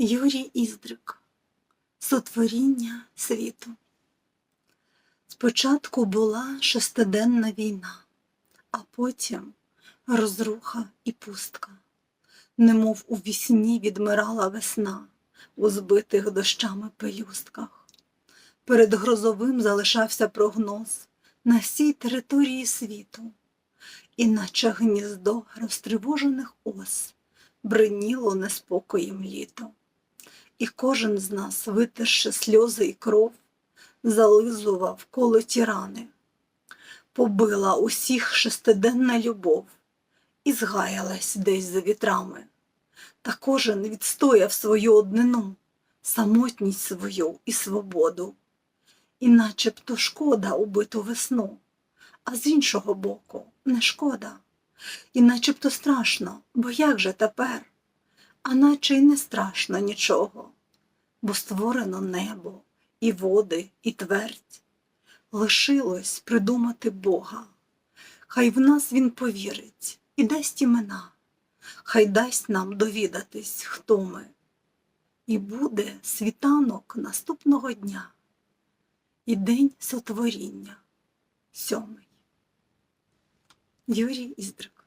Юрій Іздрик Сотворіння світу. Спочатку була шестиденна війна, а потім розруха і пустка, немов у вісні відмирала весна у збитих дощами пелюстках. Перед грозовим залишався прогноз на всій території світу, і наче гніздо розтривожених ос бриніло неспокоєм літо. І кожен з нас, витерши сльози і кров, зализував колоті рани, побила усіх шестиденна любов і згаялась десь за вітрами. Та кожен відстояв свою однину, самотність свою і свободу. І начебто шкода убиту весну, а з іншого боку не шкода. І начебто страшно, бо як же тепер? А наче й не страшно нічого, бо створено небо, і води, і твердь. Лишилось придумати Бога. Хай в нас Він повірить і дасть імена, хай дасть нам довідатись, хто ми. І буде світанок наступного дня, і день сотворіння сьомий. Юрій Іздрик